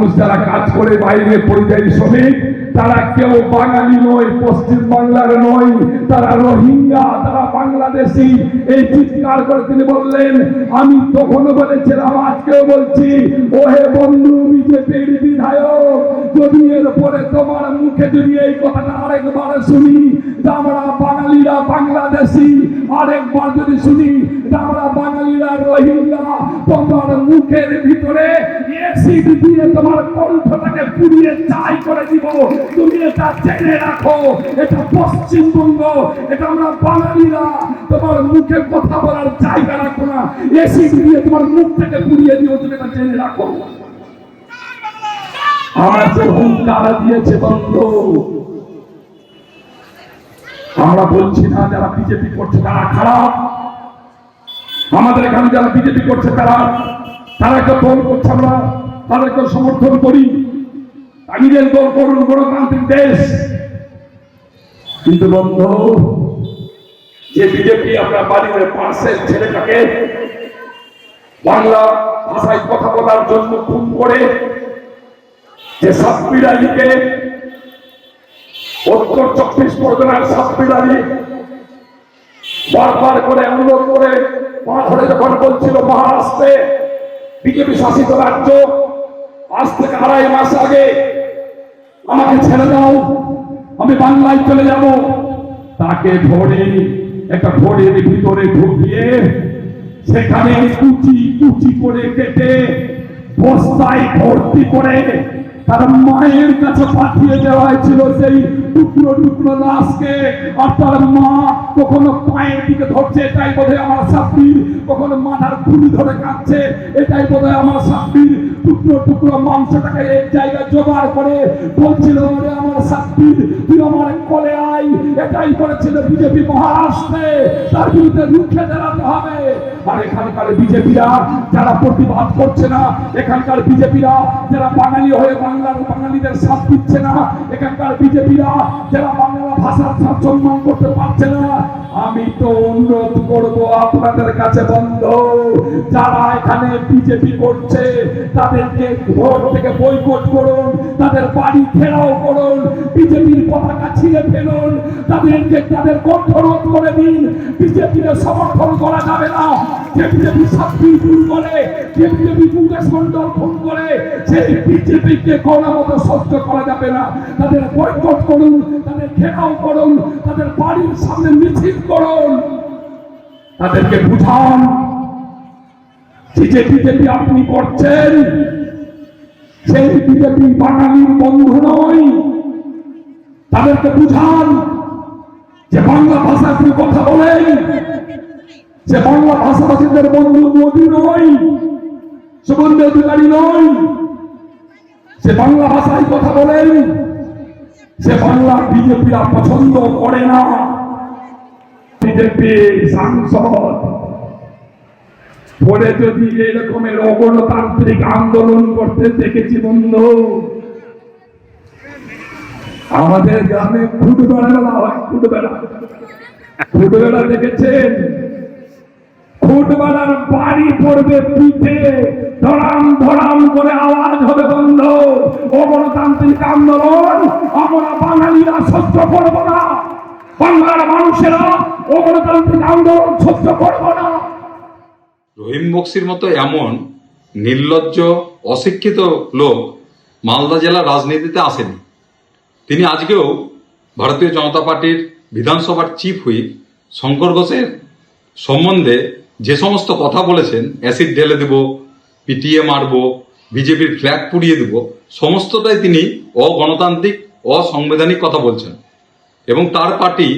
মানুষ যারা কাজ করে বাইরে পরিযায়ী শ্রমিক, তারা কেউ বাঙালি নয়, পশ্চিম বাংলার নয়, তারা রোহিঙ্গা, তারা বাংলাদেশি। এই চিৎকার করে তিনি বললেন, আমি তখনও বলেছিলাম, আজকেও বলছি, ওহে বন্ধু বিজেপির বিধায়ক, যদি এর পরে তোমার মুখে যদি এই কথাটা আরেকবার শুনি আমরা বাঙালিরা বাংলাদেশি, আরেকবার যদি শুনি তোমার মুখের ভিতরে এসিড দিয়ে তোমার কণ্ঠটাকে পুড়িয়ে চাই করে দিব। তুমি এটা জেনে রাখো, এটা পশ্চিমবঙ্গ, এটা আমরা বাঙালিরা তোমার মুখে কথা বলার জায়গা রাখো না। এসিড দিয়ে তোমার মুখটাকে পুড়িয়ে দিও, তুমি এটা জেনে রাখো। আমার যে হুঙ্কার দিয়েছে বন্ধ, আমরা বলছি না যারা বিজেপি করছে তারা খারাপ। আমাদের এখানে যারা বিজেপি করছে, তারা তারাকে দল করছে আমরা তাদেরকে সমর্থন করি। তামিলের দল করুন, গণতান্ত্রিক দেশ। কিন্তু বন্ধু, যে বিজেপি আমরা বাড়ির পাশের ছেলেটাকে বাংলা ভাষায় কথা বলার জন্য খুন করে, যে সাব্বির আলীকে উত্তর চব্বিশ পরগনার সাব্বির আলী বারবার করে অনুরোধ করে ধরে যখন বলছিল, মহারাষ্ট্রে বিজেপি শাসিত রাজ্য, আজ থেকে আড়াই মাস আগে আমাকে ছেড়ে দাও, আমি বাংলায় চলে যাব। তাকে ধরে, একটা ঘোড়ের ভিতরে ঢুকিয়ে সেখানে কুচি কুচি করে কেটে বস্তায় ভর্তি করে তার মায়ের কাছে পাঠিয়ে দেওয়া হয়েছিল সেই টুকরো টুকরো লাশকে। আর তার মা কখনো পায়ের দিকে ধরছে, এটাই বোধহয় আমার সাব্বির। কখনো মাথার খুলি ধরে কাঁদছে, এটাই বোধহয় আমার সাব্বির। টুকরো টুকরো মাংসটাকে এক জায়গায় জোগাড় করে বলছিল আমার সাব্বির, তুই আমার কোলে এটাই করেছিল বিজেপি মহারাষ্ট্রে। তার বিরুদ্ধে রুখে দাঁড়াতে হবে। আর এখানকার বিজেপিরা যারা প্রতিবাদ করছে না, এখানকার বিজেপিরা যারা বাঙালি হয়ে বাংলার বাঙালিদের সাথ দিচ্ছে না, এখানকার বিজেপিরা যারা বাংলা ভাষার সম্মান করতে পারছে না আমি তো অনুরোধ করব আপনাদের কাছে বন্ধ। যারা এখানে বিজেপি করছে, তাদেরকে ভোট থেকে বয়কট করুন, তাদের বাড়ি ঘেরাও করুন, বিজেপির পতাকা ছিঁড়ে ফেলুন, তাদেরকে, তাদের কণ্ঠরোধ করে দিন। বিজেপির সমর্থন করা যাবে না। যে বিজেপি সাক্ষী ভুল করে, যে বিজেপি মুকেশ মন্ডল ফোন করে, সেই বিজেপিকে কোনো মতো সহ্য করা যাবে না। তাদের বয়কট করুন ঘেরাও করুন, তাদের বাড়ির সামনে মিছিল করুন। তাদেরকে বুঝান যে বিজেপি আপনি করছেন, সেই বিজেপি বাঙালির বন্ধু নয়। তাদেরকে বুঝান, যে বাংলা ভাষা আপনি কথা বলেন, যে বাংলা ভাষাভাষীদের বন্ধু মোদী নয়, সুগন্ধ অধিকারী নয়। সে বাংলা ভাষায় কথা বলেন সে বাংলা বিজেপিরা পছন্দ করে না বিজেপি সাংসদ। পরে যদি এরকমের অগণতান্ত্রিক আন্দোলন করতে দেখেছি, বন্ধু। আমাদের গ্রামে ফুটবেলা মেলা হয়, ফুটবেলা। ফুটবেলা দেখেছেন? ফুটবেলার বাড়ি পড়বে পিঠে। রহিম বক্সির মতো এমন নির্লজ্জ, অশিক্ষিত লোক মালদা জেলার রাজনীতিতে আসেনি। তিনি আজকেও ভারতীয় জনতা পার্টির বিধানসভার চিফ হুইপ শঙ্কর ঘোষের সম্বন্ধে যে সমস্ত কথা বলেছেন, অ্যাসিড ঢেলে দেব পিটিএ মারব, বিজেপির ফ্ল্যাগ পুড়িয়ে দেব, সমস্তটাই তিনি অগণতান্ত্রিক, অসাংবিধানিক কথা বলছেন। এবং তার পার্টি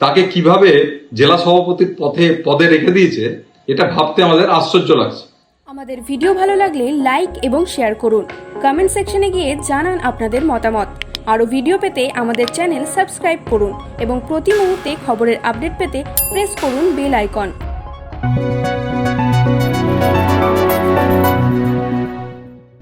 তাকে কীভাবে জেলা সভাপতির পথে পদে রেখে দিয়েছে, এটা ভাবতে আমাদের আশ্চর্য লাগছে। আমাদের ভিডিও ভালো লাগলে লাইক এবং শেয়ার করুন। কমেন্ট সেকশনে গিয়ে জানান আপনাদের মতামত। আরও ভিডিও পেতে আমাদের চ্যানেল সাবস্ক্রাইব করুন এবং প্রতি মুহূর্তে খবরের আপডেট পেতে প্রেস করুন বেল আইকন